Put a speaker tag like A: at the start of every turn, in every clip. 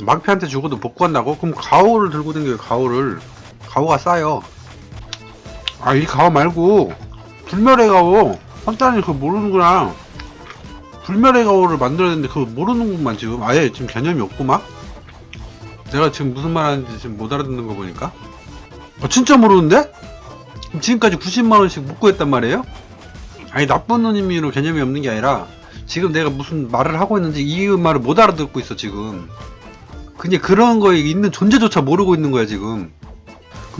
A: 막피한테 죽어도 복구한다고? 그럼 가오를 들고 댕겨요 가오를. 가오가 싸요. 아 이 가오 말고 불멸의 가오. 선단이 그거 모르는구나. 불멸의 가오를 만들어야 되는데 그거 모르는구만 지금. 아예 지금 개념이 없구만. 내가 지금 무슨 말 하는지 지금 못 알아듣는 거 보니까. 아 진짜 모르는데? 지금까지 90만원씩 못 구했단 말이에요? 아니 나쁜 의미로 개념이 없는 게 아니라 지금 내가 무슨 말을 하고 있는지 이 말을 못 알아듣고 있어 지금 그냥 그런 거에 있는 존재조차 모르고 있는 거야 지금.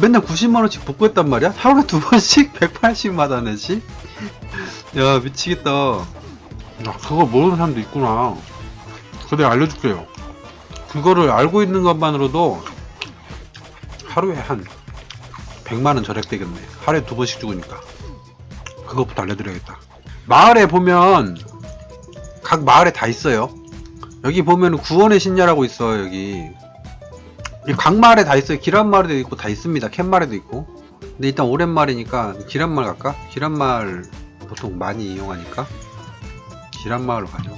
A: 맨날 90만원씩 복구했단 말이야? 하루에 두 번씩? 180만원씩? 야 미치겠다. 야 그거 모르는 사람도 있구나. 내가 알려줄게요. 그거를 알고 있는 것만으로도 하루에 한 100만원 절약되겠네. 하루에 두 번씩 죽으니까. 그것부터 알려드려야겠다. 마을에 보면 각 마을에 다 있어요 여기 보면 구원의 신녀라고 있어 여기. 마을에 다 있어요. 기란 마을에도 있고 다 있습니다. 캔 마을에도 있고. 근데 일단 오랜 마을이니까 기란 마을 갈까? 기란 마을 보통 많이 이용하니까 기란 마을로 가죠.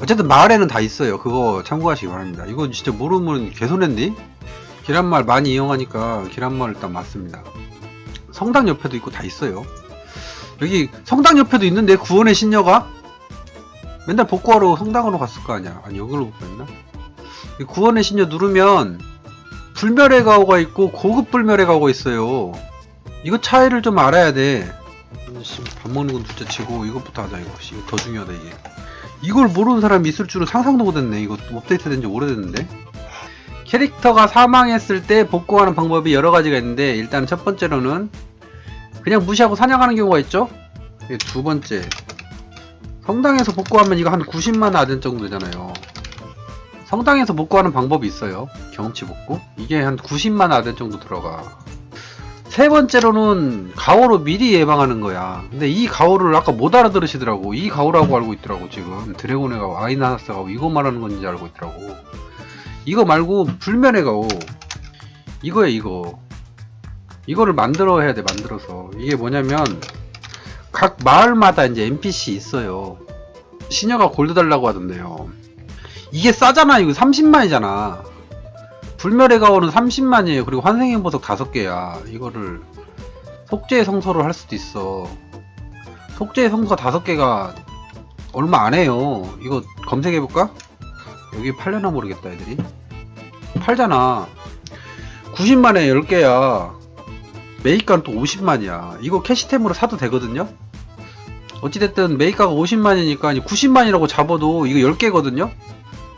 A: 어쨌든 마을에는 다 있어요. 그거 참고하시기 바랍니다. 이거 진짜 모르면 개손했니? 기란 마을 많이 이용하니까 기란 마을 일단 맞습니다. 성당 옆에도 있고 다 있어요. 여기 성당 옆에도 있는데 구원의 신녀가 맨날 복구하러 성당으로 갔을 거 아니야. 아니 여기로 복구했나? 이 구원의 신녀 누르면 불멸의 가오가 있고 고급 불멸의 가오가 있어요. 이거 차이를 좀 알아야 돼. 씨, 밥 먹는 건 둘째 치고 이것부터 하자 이거. 씨, 이거 더 중요하다 이게. 이걸 모르는 사람이 있을 줄은 상상도 못했네. 이거 업데이트 된 지 오래됐는데. 캐릭터가 사망했을 때 복구하는 방법이 여러 가지가 있는데 일단 첫 번째로는 그냥 무시하고 사냥하는 경우가 있죠. 두 번째 성당에서 복구하면 이거 한 90만 아덴 정도 되잖아요. 성당에서 복구하는 방법이 있어요. 경험치 복구. 이게 한 90만 아덴 정도 들어가. 세 번째로는 가오로 미리 예방하는 거야. 근데 이 가오를 아까 못 알아들으시더라고. 이 가오라고 알고 있더라고, 지금. 드래곤의 가오, 아이나나스 가오, 이거 말하는 건지 알고 있더라고. 이거 말고 불면의 가오. 이거야, 이거. 이거를 만들어 해야 돼, 만들어서. 이게 뭐냐면, 각 마을마다 이제 NPC 있어요. 시녀가 골드 달라고 하던데요. 이게 싸잖아. 이거 30만이잖아. 불멸의 가오는 30만이에요. 그리고 환생의 보석 5개야. 이거를 속죄의 성소를 할 수도 있어. 속죄의 성소가 5개가 얼마 안 해요. 이거 검색해볼까? 여기 팔려나 모르겠다, 애들이. 팔잖아. 90만에 10개야. 메이가는 또 50만이야. 이거 캐시템으로 사도 되거든요? 어찌됐든 메이가가 50만이니까 90만이라고 잡아도 이거 10개거든요?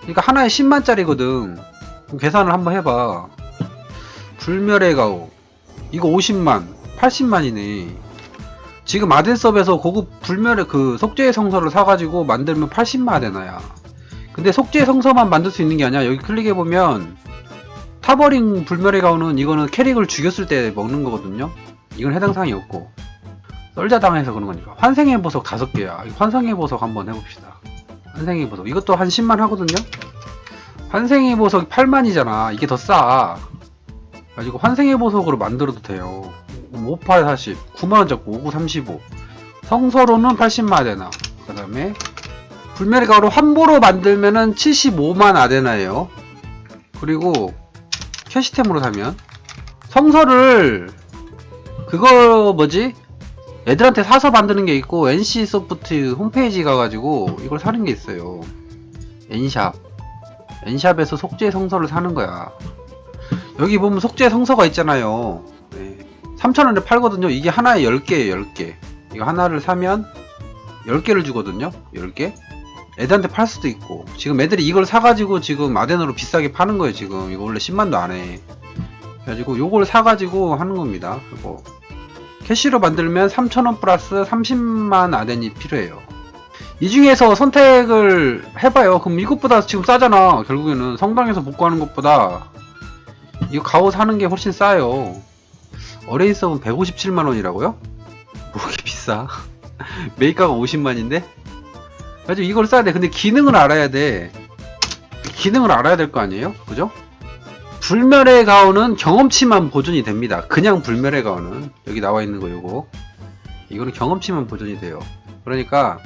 A: 그러니까 하나에 10만짜리거든. 그럼 계산을 한번 해봐. 불멸의 가오. 이거 50만. 80만이네. 지금 아덴섭에서 고급 불멸의 그 속죄의 성서를 사가지고 만들면 80만 되나야. 근데 속죄의 성서만 만들 수 있는 게 아니야. 여기 클릭해보면 타버링 불멸의 가오는 이거는 캐릭을 죽였을 때 먹는 거거든요. 이건 해당 사항이 없고 썰자당해서 그런 거니까 환생의 보석 다섯 개야. 환생의 보석 한번 해봅시다. 환생의 보석 이것도 한 10만 하거든요. 환생의 보석 8만이잖아. 이게 더 싸. 가지고 환생의 보석으로 만들어도 돼요. 58, 40, 9만원 잡고 59, 35. 성서로는 80만 아데나. 그 다음에 불멸의 가오로 환보로 만들면은 75만 아데나예요. 그리고 캐시템으로 사면 성서를 그거 뭐지 애들한테 사서 만드는 게 있고 NC 소프트 홈페이지 가가지고 이걸 사는 게 있어요. N샵. N샵에서 속죄 성서를 사는 거야. 여기 보면 속죄 성서가 있잖아요. 네. 3,000원에 팔거든요. 이게 하나에 10개에요 10개. 이거 하나를 사면 10개를 주거든요. 10개? 애들한테 팔 수도 있고. 지금 애들이 이걸 사가지고 지금 아덴으로 비싸게 파는 거예요 지금. 이거 원래 10만도 안 해. 그래가지고 요걸 사가지고 하는 겁니다 그리고 캐시로 만들면 3,000원 플러스 30만 아덴이 필요해요 이 중에서 선택을 해봐요 그럼 이것보다 지금 싸잖아 결국에는 성당에서 복구하는 것보다 이거 가오 사는 게 훨씬 싸요 어레인섭은 157만원이라고요? 뭐 이렇게 비싸 메이커가 50만인데? 가지고 이걸 써야 돼. 근데 기능을 알아야 돼. 기능을 알아야 될 거 아니에요? 그죠? 불멸의 가오는 경험치만 보존이 됩니다. 그냥 불멸의 가오는 여기 나와 있는 거 요거 이거는 경험치만 보존이 돼요. 그러니까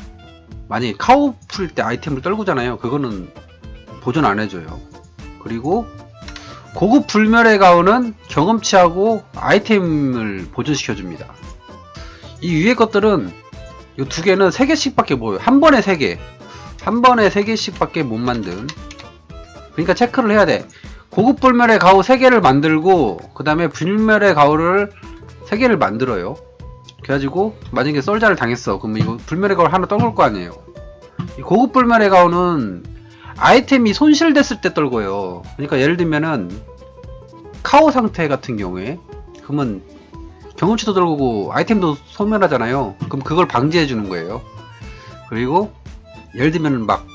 A: 만약에 카우 풀때 아이템을 떨구잖아요. 그거는 보존 안 해줘요. 그리고 고급 불멸의 가오는 경험치하고 아이템을 보존시켜줍니다. 이 위에 것들은 이 두 개는 세 개씩밖에 못, 한 번에 세 개. 한 번에 세 개씩밖에 못 만든. 그러니까 체크를 해야 돼. 고급 불멸의 가오 세 개를 만들고, 그 다음에 불멸의 가오를 세 개를 만들어요. 그래가지고, 만약에 썰자를 당했어. 그러면 이거 불멸의 가오를 하나 떨굴 거 아니에요. 이 고급 불멸의 가오는 아이템이 손실됐을 때 떨고요. 그러니까 예를 들면은, 카오 상태 같은 경우에, 그러면 경험치도 떨구고 아이템도 소멸하잖아요. 그럼 그걸 방지해 주는 거예요. 그리고 예를 들면 막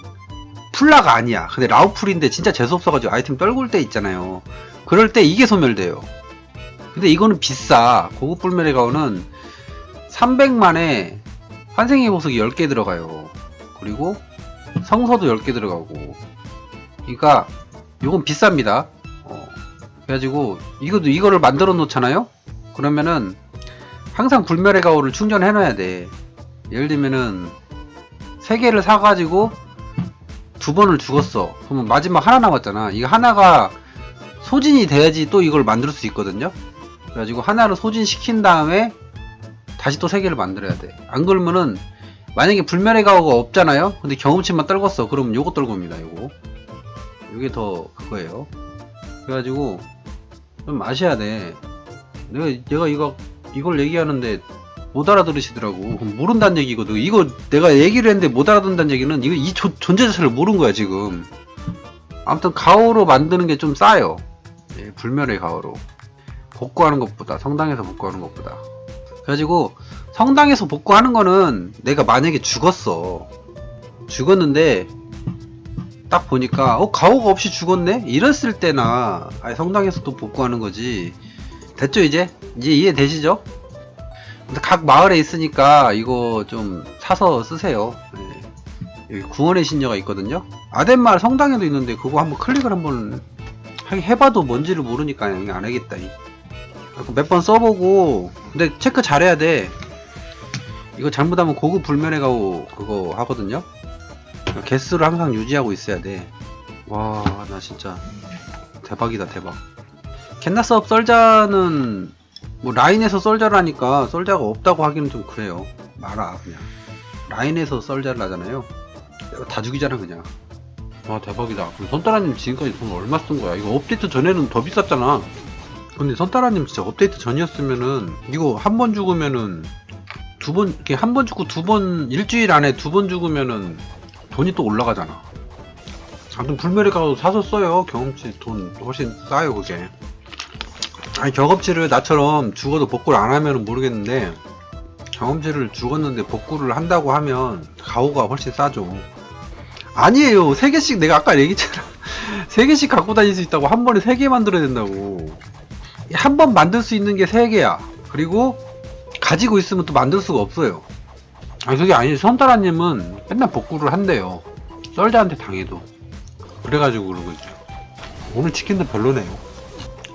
A: 풀라가 아니야. 근데 라우풀인데 진짜 재수 없어가지고 아이템 떨굴 때 있잖아요. 그럴 때 이게 소멸돼요. 근데 이거는 비싸. 고급 불멸의 가오는 300만에 환생의 보석이 10개 들어가요. 그리고 성서도 10개 들어가고. 그러니까 이건 비쌉니다. 어. 그래가지고 이것도 이거를 만들어 놓잖아요. 그러면은 항상 불멸의 가오를 충전해 놔야 돼. 예를 들면은 세 개를 사가지고 두 번을 죽었어. 그러면 마지막 하나 남았잖아. 이거 하나가 소진이 돼야지 또 이걸 만들 수 있거든요. 그래가지고 하나를 소진시킨 다음에 다시 또 세 개를 만들어야 돼. 안 그러면은 만약에 불멸의 가오가 없잖아요. 근데 경험치만 떨궜어. 그러면 요거 떨굽니다. 요거. 요게 더 그거예요. 그래가지고 좀 아셔야 돼. 내가 내가 이거 이걸 얘기하는데 못 알아들으시더라고. 모른다는 얘기거든. 이거 내가 얘기를 했는데 못 알아듣는다는 얘기는 이거 이 조- 존재 자체를 모르는 거야 지금. 아무튼 가오로 만드는 게 좀 싸요. 예, 불멸의 가오로 복구하는 것보다 성당에서 복구하는 것보다. 그래가지고 성당에서 복구하는 거는 내가 만약에 죽었어. 죽었는데 딱 보니까 어 가오가 없이 죽었네 이랬을 때나 성당에서 또 복구하는 거지. 됐죠 이제? 이제 이해 되시죠? 근데 각 마을에 있으니까 이거 좀 사서 쓰세요. 예. 여기 구원의 신녀가 있거든요. 아덴마을 성당에도 있는데 그거 한번 클릭을 한번 해봐도 뭔지를 모르니까 안 하겠다. 몇 번 써보고 근데 체크 잘해야 돼. 이거 잘못하면 고급 불면에 가고 그거 하거든요. 개수를 항상 유지하고 있어야 돼. 와, 나 진짜 대박이다 대박. 겟나스업 썰자는 뭐 라인에서 썰자를 하니까 썰자가 없다고 하기는 좀 그래요. 말아 그냥. 라인에서 썰자를 하잖아요. 다 죽이잖아 그냥. 와 대박이다. 그럼 선따라님 지금까지 돈 얼마 쓴 거야? 이거 업데이트 전에는 더 비쌌잖아. 근데 선따라님 진짜 업데이트 전이었으면은 이거 한 번 죽으면은 두 번 이렇게 한 번 죽고 두 번 일주일 안에 두 번 죽으면은 돈이 또 올라가잖아. 아무튼 불멸의 가도 사서 써요. 경험치 돈 훨씬 싸요 그게. 아니 경험치를 나처럼 죽어도 복구를 안 하면 모르겠는데 경험치를 죽었는데 복구를 한다고 하면 가오가 훨씬 싸죠. 아니에요. 세 개씩 내가 아까 얘기했잖아. 세 개씩 갖고 다닐 수 있다고 한 번에 세개 만들어야 된다고. 한 번 만들 수 있는 게세 개야. 그리고 가지고 있으면 또 만들 수가 없어요. 아니 그게 아니 선따라님은 맨날 복구를 한대요. 썰자한테 당해도. 그래가지고 그런 거죠. 오늘 치킨도 별로네요.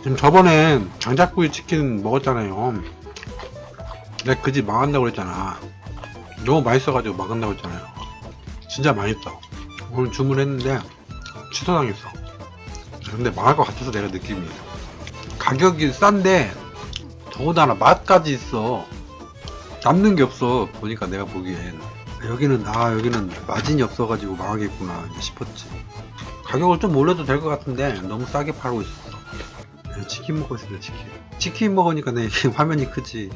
A: 지금 저번에 장작구이 치킨 먹었잖아요. 내가 그 집 망한다고 그랬잖아. 너무 맛있어가지고 망한다고 했잖아요. 진짜 맛있다. 오늘 주문했는데 취소당했어. 근데 망할 것 같아서 내가 느낌이. 가격이 싼데 더군다나 맛까지 있어. 남는 게 없어. 보니까 내가 보기엔. 여기는 아 여기는 마진이 없어가지고 망하겠구나 싶었지. 가격을 좀 올려도 될 것 같은데 너무 싸게 팔고 있었어. 네, 치킨 먹고 있습니다 치킨. 치킨 먹으니까 내 화면이 크지.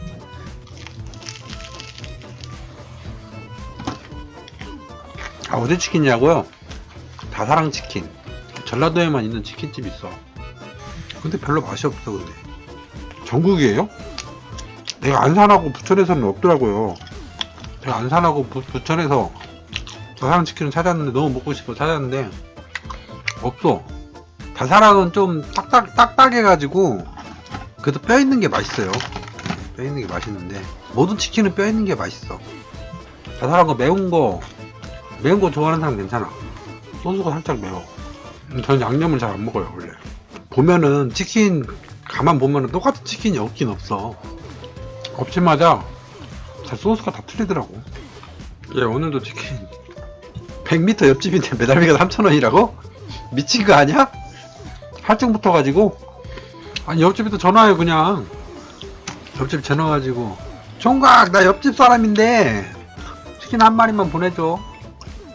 A: 아 어디 치킨이냐고요? 다사랑 치킨. 전라도에만 있는 치킨집 있어. 근데 별로 맛이 없어 근데. 전국이에요? 내가 안산하고 부천에서는 없더라고요. 제가 안산하고 부, 부천에서 다사랑 치킨을 찾았는데 너무 먹고 싶어 찾았는데 없어. 다사랑은 좀 딱딱 딱딱해가지고 그래도 뼈 있는 게 맛있어요. 뼈 있는 게 맛있는데 모든 치킨은 뼈 있는 게 맛있어. 다사랑은 매운 거 매운 거 좋아하는 사람 괜찮아. 소스가 살짝 매워. 음, 저는 양념을 잘 안 먹어요 원래. 보면은 치킨 가만 보면은 똑같은 치킨이 없긴 없어. 없지마자 다 소스가 다 틀리더라고. 예 오늘도 치킨 100m 옆집인데 매달비가 3,000원이라고? 미친 거 아니야? 할증 붙어가지고. 아니 옆집에도 전화해요 그냥. 옆집 전화 가지고. 총각 나 옆집 사람인데. 치킨 한 마리만 보내줘.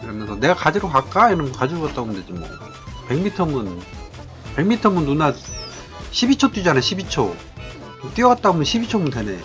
A: 이러면서 내가 가지러 갈까? 이러면 가지러 갔다 오면 되지 뭐. 100m면 100m면 누나 12초 뛰잖아 12초. 뛰어갔다 오면 12초면 되네